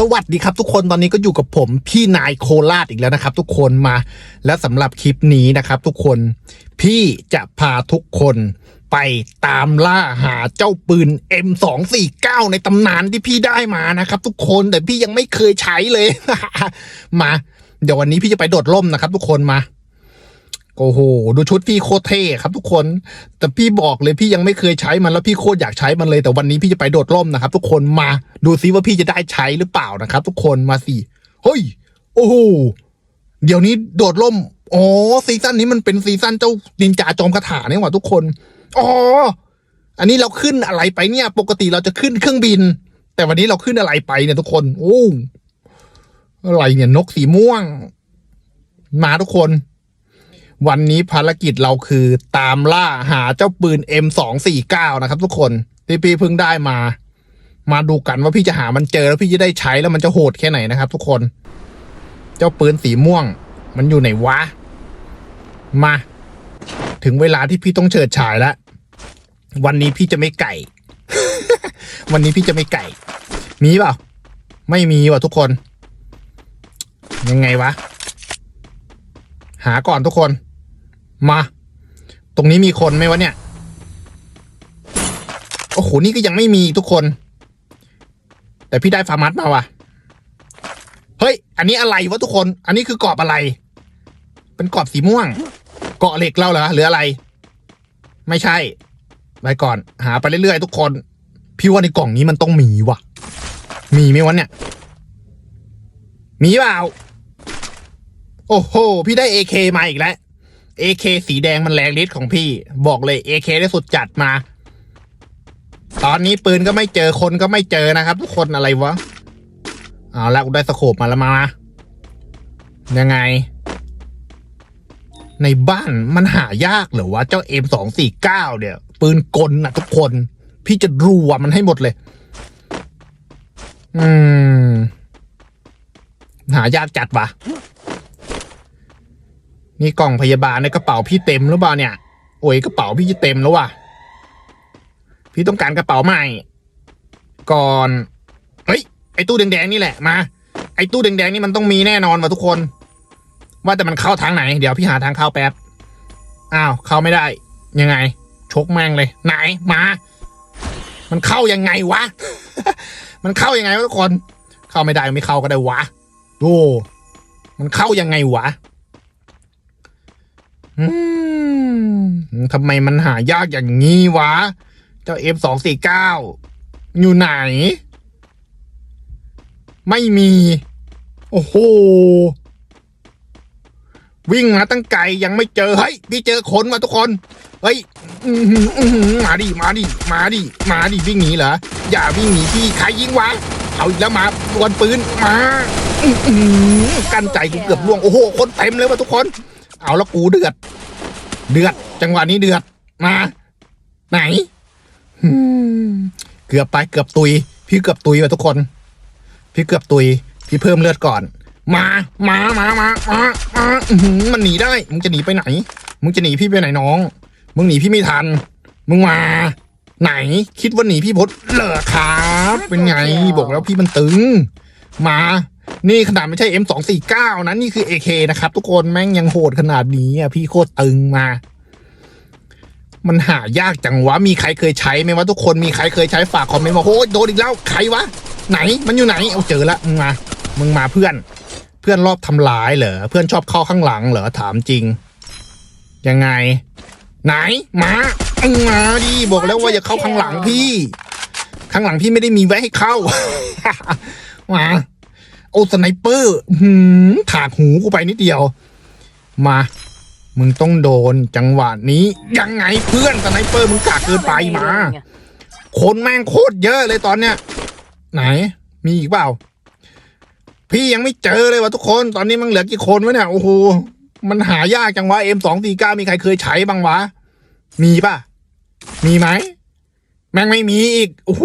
สวัสดีครับทุกคนตอนนี้ก็อยู่กับผมพี่นายโคราชอีกแล้วนะครับ ทุกคนมา และสำหรับคลิปนี้นะครับ ทุกคนพี่จะพาทุกคนไปตามล่าหาเจ้าปืน M249 ในตำนานที่พี่ได้มานะครับ ทุกคนแต่พี่ยังไม่เคยใช้เลย มา เดี๋ยววันนี้พี่จะไปโดดร่มนะครับ ทุกคนมา โอ้โห ดูชุดพี่โคตรเท่ครับทุกคน แต่พี่บอกเลยพี่ยังไม่เคยใช้มันแล้วพี่โคตรอยากใช้มันเลย แต่วันนี้พี่จะไปโดดร่มนะครับ ทุกคนมาดูซิว่าพี่จะได้ใช้หรือเปล่านะครับ ทุกคนมาสิเฮ้ย โอ้โหเดี๋ยวนี้โดดร่มอ๋อซีซั่นนี้มันเป็นซีซั่นเจ้านินจาจอมคาถาเนี่ยหว่าทุกคนอ๋ออันนี้เราขึ้นอะไรไปเนี่ย ปกติเราจะขึ้นเครื่องบิน แต่วันนี้เราขึ้นอะไรไปเนี่ยทุกคนโอ้อะไรเนี่ยนกสีม่วง มาทุกคน วันนี้ภารกิจเราคือตามล่าหาเจ้าปืน M249 นะครับทุกคนที่พี่เพิ่งได้มา มาดูกันว่าพี่จะหามันเจอแล้วพี่จะได้ใช้แล้วมันจะโหดแค่ไหนนะครับ ทุกคน เจ้าปืนสีม่วง มันอยู่ไหนวะ มา ถึงเวลาที่พี่ต้องเฉิดฉายแล้ว วันนี้พี่จะไม่ไก่ วันนี้พี่จะไม่ไก่ มีเปล่า ไม่มีว่ะทุกคน ยังไงวะ หาก่อนทุกคน มา ตรงนี้มีคนไหมวะเนี่ย โอ้โห นี่ก็ยังไม่มีทุกคน แต่พี่ได้ฟาร์มัสมาว่ะ เฮ้ย อันนี้อะไรวะทุกคน อันนี้คือกรอบอะไร เป็นกรอบสีม่วง เกาะเหล็กเราเหรอหรืออะไร ไม่ใช่ ไปก่อน หาไปเรื่อยๆทุกคน พี่ว่าในกล่องนี้มันต้องมีว่ะ มีไหมวะเนี่ย มีเปล่า โอ้โห พี่ได้ AK มาอีกแล้ว AK สีแดงมันแรงฤทธิ์ของพี่ บอกเลย AK ได้สุดจัดมา ตอนนี้ปืนก็ไม่เจอคนก็ไม่เจอนะครับทุกคนอะไรวะเอาละกูได้สโคปมาแล้วมา ยังไง ในบ้านมันหายากเหรอวะ เจ้า M249 เนี่ย ปืนกลนะทุกคน พี่จะรัวมันให้หมดเลย อืม หายากจัดวะ นี่กล่องพยาบาลในกระเป๋าพี่เต็มหรือเปล่าเนี่ย โอ้ยกระเป๋าพี่จะเต็มแล้วว่ะ พี่ต้องการกระเป๋าใหม่ ก่อนเฮ้ยไอ้ตู้แดงๆนี่แหละมา ไอ้ตู้แดงๆนี่มันต้องมีแน่นอนว่ะทุกคน ว่าแต่มันเข้าทางไหน เดี๋ยวพี่หาทางเข้าแป๊บอ้าวเข้าไม่ได้ ยังไง ชกแม่งเลย ไหนมา มันเข้ายังไงวะ มันเข้ายังไงวะทุกคน เข้าไม่ได้ไม่เข้าก็ได้วะดูมันเข้ายังไงวะ ทำไมมันหายากอย่างนี้วะ เจ้า F สองสี่เก้าอยู่ไหน ไม่มี โอ้โห วิ่งมาตั้งไกลยังไม่เจอ เฮ้ย พี่เจอคนมาทุกคน เฮ้ยมาดิ มาดิ มาดิ มาดิ วิ่งหนีเหรอ อย่าวิ่งหนีพี่ใครยิงวะเอาอีกแล้วมาดวลปืนมาอื้อหือกันใจกูเกือบล่วง โอ้โห คนเต็มเลยว่ะทุกคน เอาแล้วกูเดือด เดือด จังหวะนี้เดือด มา ไหนอืมเกือบไปเกือบตุย พี่เกือบตุยว่ะทุกคน พี่เกือบตุย พี่เพิ่มเลือดก่อน มา มามามามามาอื้อหือมันหนีได้ มึงจะหนีไปไหน มึงจะหนีพี่ไปไหนน้อง มึงหนีพี่ไม่ทัน มึงมา ไหน คิดว่าหนีพี่พดเหรอครับ เป็นไง บอกแล้วพี่มันตึง มา นี่ขนาดไม่ใช่ M249 นะนี่คือ AK นะครับ ทุกคนแม่งยังโหดขนาดนี้อะพี่โคตรตึงมา มันหายากจังวะ มีใครเคยใช้ไหมวะทุกคนมีใครเคยใช้ฝากคอมเมนต์มาโอ้ยโดนอีกแล้วใครวะ ไหนมันอยู่ไหนเอาเจอละมึงมามึงมาเพื่อน เพื่อนรอบทำร้ายเหรอเพื่อนชอบเข้าข้างหลังเหรอถามจริง ยังไง ไหนมามึงมาดิบอกแล้วว่าอย่าเข้าข้างหลังพี่ ข้างหลังพี่ไม่ได้มีไว้ให้เข้า มา อ้สไนเปอร์หืมถากหูกูไปนิดเดียว มา มึงต้องโดนจังหวะนี้ ยังไงเพื่อนสไนเปอร์มึงกากเกินไปมา คนแม่งโคตรเยอะเลยตอนเนี้ย ไหน มีอีกเปล่า พี่ยังไม่เจอเลยวะทุกคน ตอนนี้มันเหลือกี่คนวะเนี่ยโอ้โหมันหายากจังวะ M สองสี่เก้ามีใครเคยใช้บ้างวะ มีป่ะ มีไหม แม่งไม่มีอีก โอ้โห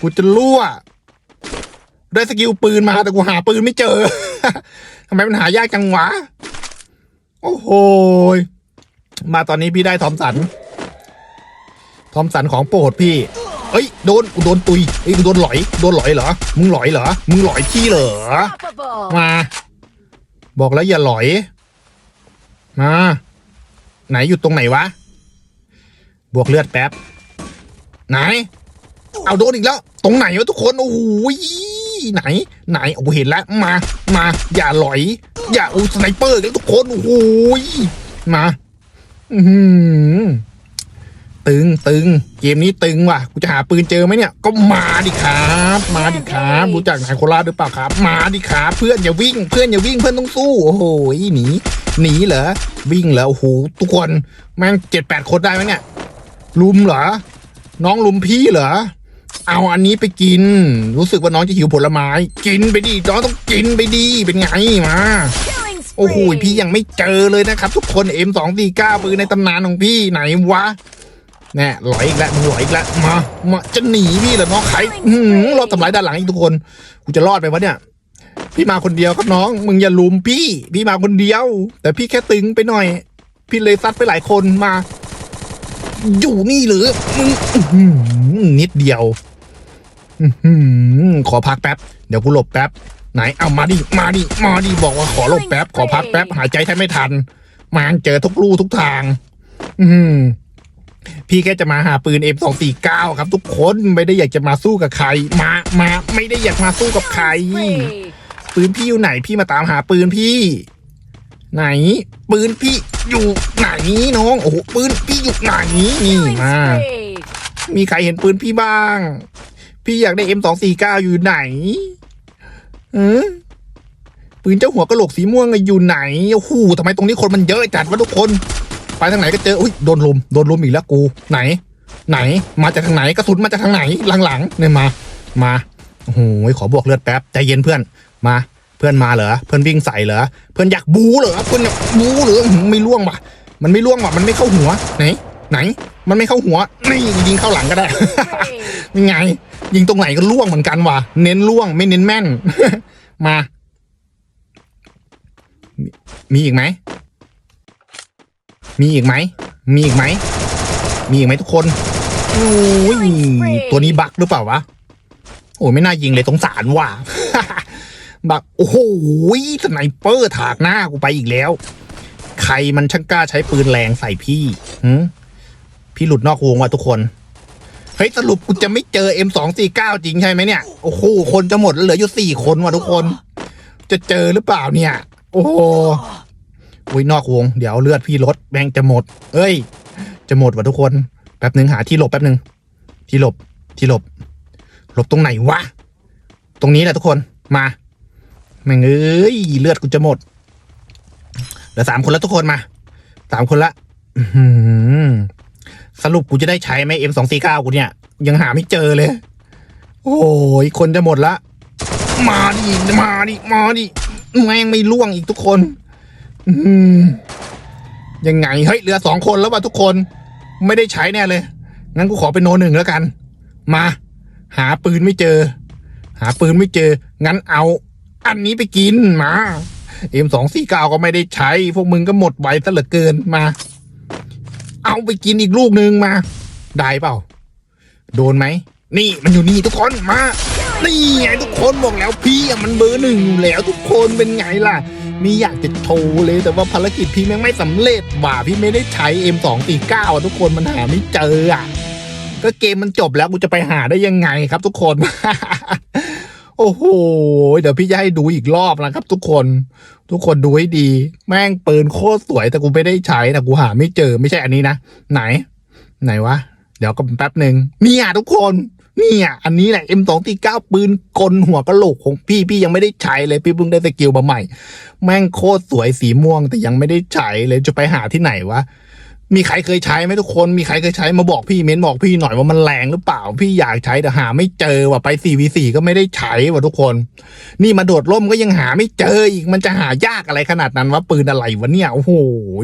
กูจะรั่ว ได้สกิลปืนมาแต่กูหาปืนไม่เจอทำไมมันหายากจังวะ โอ้โหมาตอนนี้พี่ได้ทอมสัน ทอมสันของโปรดพี่ เอ้ยโดนกูโดนตุยเอ้ยกูโดนหลอย โดนหลอยเหรอ มึงหลอยเหรอ มึงหลอยพี่เหรอ มา บอกแล้วอย่าหลอย มา ไหนอยู่ตรงไหนวะ บวกเลือดแป๊บ ไหน เอาโดนอีกแล้ว ตรงไหนวะทุกคน โอ้โห ไหน ไหนโอ้โหเห็นแล้วมา มาอย่าหลอย อย่าโอ้สไนเปอร์กันทุกคนโอ้โหมาอือหือตึงตึงเกมนี้ตึงว่ะกูจะหาปืนเจอไหมเนี่ย ก็มาดิครับ มาดิครับรู้จักนายโคราชหรือเปล่าครับ มาดิครับเพื่อนอย่าวิ่ง เพื่อนอย่าวิ่งเพื่อนต้องสู้โอ้โหหนีหนีเหรอวิ่งเหรอโอ้โหทุกคนแม่งเจ็ดแปดคนได้ไหมเนี่ยลุมเหรอน้องลุมพี่เหรอ เอาอันนี้ไปกิน รู้สึกว่าน้องจะหิวผลไม้ กินไปดิน้องต้องกินไปดิเป็นไงมา Killing โอ้โห spree. พี่ยังไม่เจอเลยนะครับ ทุกคน M249 ปืนในตำนานของพี่ไหนวะแน่หลอยอีกแล้วมึงหลอยอีกแล้วมามาจะหนีพี่เหรอน้องใครอื้อหือรอบทำร้ายด้านหลังอีกทุกคนกูจะรอดไปวะเนี่ย พี่มาคนเดียวครับน้อง มึงอย่าลุมพี่ พี่มาคนเดียว แต่พี่แค่ตึงไปหน่อย พี่เลยซัดไปหลายคนมา อยู่นี่หรือมึงอื้อหือนิดเดียวอื้อหือ ขอพักแป๊บ เดี๋ยวกูหลบแป๊บ ไหน เอามาดิ มาดิ มาดิ บอกว่าขอหลบแป๊บ ขอพักแป๊บ หายใจแทบไม่ทัน มาเจอทุกลู่ทุกทาง อืมพี่แค่จะมาหาปืน M249 ครับ ทุกคนไม่ได้อยากจะมาสู้กับใคร มามาไม่ได้อยากมาสู้กับใคร Spree. ปืนพี่อยู่ไหนพี่มาตามหาปืนพี่ ไหน ปืนพี่อยู่ไหนน้องโอ้โหปืนพี่อยู่ไหนนี่ Killing มา spree. มีใครเห็นปืนพี่บ้าง พี่อยากได้ M249 อยู่ไหนเออปืนเจ้าหัวกระโหลกสีม่วงอยู่ไหนโอ้โหทำไมตรงนี้คนมันเยอะจัดวะทุกคน ไปทางไหนก็เจออุ้ยโดนลมโดนลมอีกแล้วกู ไหน ไหน มาจากทางไหนกระสุนมาจากทางไหนหลังๆเนี่ยมา มาโอ้โหขอบวกเลือดแป๊บใจเย็นเพื่อนมาเพื่อนมาเหรอเพื่อนวิ่งใส่เหรอเพื่อนอยากบูเหรอเพื่อนอยากบูเหรอไม่ล่วงว่ะ มันไม่ล่วงว่ะมันไม่เข้าหัวไหน ไหน มันไม่เข้าหัวนี่ยิงเข้าหลังก็ได้ Spree. ยังไง ยิงตรงไหนก็ล่วงเหมือนกันว่ะ เน้นล่วงไม่เน้นแม่น มามีมีอีกไหม มีอีกไหม มีอีกไหม มีอีกไหมทุกคนโอ้ยตัวนี้บักหรือเปล่าวะ โอ้ยไม่น่ายิงเลยสงสารว่ะ บักโอ้โหสไนเปอร์ถากหน้ากูไปอีกแล้ว ใครมันช่างกล้าใช้ปืนแรงใส่พี่พี่หลุดนอกวงว่ะทุกคน เฮ้ยสรุปกูจะไม่เจอ M249 จริงใช่ไหมเนี่ย โอ้โหคนจะหมดแล้วเหลืออยู่สี่คนว่ะทุกคน จะเจอหรือเปล่าเนี่ย โอ้โหอุ้ยนอกวง เดี๋ยวเลือดพี่ลดแม่งจะหมด เอ้ย จะหมดว่ะทุกคน แป๊บหนึ่งหาที่หลบแป๊บหนึ่งที่หลบที่หลบ หลบตรงไหนวะ ตรงนี้แหละทุกคนมาแม่งเอ้ยเลือดกูจะหมดเหลือสามคนแล้วทุกคนมาสามคนละอื สรุปกูจะได้ใช้ไหม M249 กูเนี่ย ยังหาไม่เจอเลย โอ้ยคนจะหมดละ มาดิมาดิมาดิแม่งไม่ล่วงอีกทุกคน อืมยังไงเฮ้ยเหลือสองคนแล้วว่ะทุกคน ไม่ได้ใช้แน่เลย งั้นกูขอเป็นโนหนึ่งแล้วกัน มา หาปืนไม่เจอ หาปืนไม่เจอ งั้นเอา อันนี้ไปกินมา M249 ก็ไม่ได้ใช้ พวกมึงก็หมดไวซะเหลือเกินมา เอาไปกินอีกลูกหนึ่งมา ได้เปล่า โดนไหม นี่มันอยู่นี่ทุกคนมา นี่ไงทุกคนบอกแล้วพี่อะมันเบอร์หนึ่งอยู่แล้วทุกคนเป็นไงล่ะ มีอยากจะโชว์เลยแต่ว่าภารกิจพี่แม่งไม่สำเร็จว่าพี่ไม่ได้ใช้ M249 อะทุกคนมันหาไม่เจออะก็เกมมันจบแล้วกูจะไปหาได้ยังไงครับทุกคน โอ้โห เดี๋ยวพี่จะให้ดูอีกรอบนะครับ ทุกคน ทุกคนดูให้ดี แม่งปืนโคตรสวยแต่กูไม่ได้ใช้นะกูหาไม่เจอไม่ใช่อันนี้นะ ไหน ไหนวะ เดี๋ยวก็แป๊บหนึ่งเนี่ยทุกคนเนี่ยอันนี้แหละ M249 ปืนกลหัวกะโหลกของพี่พี่ยังไม่ได้ใช้เลยพี่เพิ่งได้สกิลมาใหม่ แม่งโคตรสวยสีม่วงแต่ยังไม่ได้ใช้เลยจะไปหาที่ไหนวะ มีใครเคยใช้ไหมทุกคน มีใครเคยใช้มาบอกพี่เม้นบอกพี่หน่อยว่ามันแรงหรือเปล่า พี่อยากใช้แต่หาไม่เจอว่ะไป 4v4 ก็ไม่ได้ใช้ว่ะทุกคน นี่มาโดดร่มก็ยังหาไม่เจออีกมันจะหายากอะไรขนาดนั้นว่ะปืนอะไรวะเนี่ยโอ้โห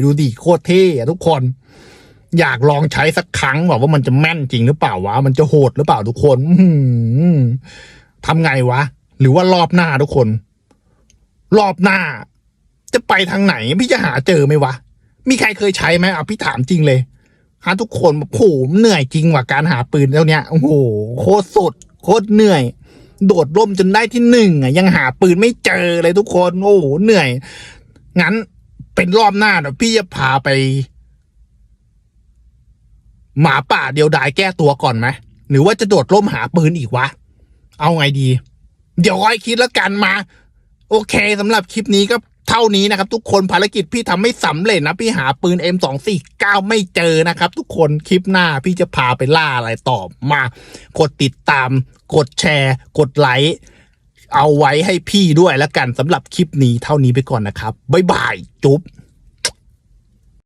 ดูดิโคตรเท่อะทุกคน อยากลองใช้สักครั้งแบบว่ามันจะแม่นจริงหรือเปล่าวะมันจะโหดหรือเปล่าทุกคนอื้อหือทำไงวะ หรือว่ารอบหน้าทุกคน รอบหน้า จะไปทางไหนพี่จะหาเจอไหมวะ มีใครเคยใช้ไหมอะพี่ถามจริงเลยฮะทุกคนแบบโหเหนื่อยจริงว่ะการหาปืนแล้วเนี้ยโอ้โหโคตรสุดโคตรเหนื่อย โดดร่มจนได้ที่หนึ่งอะยังหาปืนไม่เจอเลยทุกคน โอ้โหเหนื่อย งั้นเป็นรอบหน้าเดี๋ยวพี่จะพาไป หมาป่าเดียวดายแก้ตัวก่อนไหมหรือว่าจะโดดร่มหาปืนอีกวะ เอาไงดี เดี๋ยวค่อยคิดแล้วกันมา โอเคสำหรับคลิปนี้ก็ เท่านี้นะครับ ทุกคนภารกิจพี่ทำไม่สำเร็จนะ พี่หาปืน M249 ไม่เจอนะครับ ทุกคนคลิปหน้าพี่จะพาไปล่าอะไรต่อมา กดติดตาม กดแชร์ กดไลค์เอาไว้ให้พี่ด้วยแล้วกันสำหรับคลิปนี้เท่านี้ไปก่อนนะครับ บ๊ายบาย จุ๊บ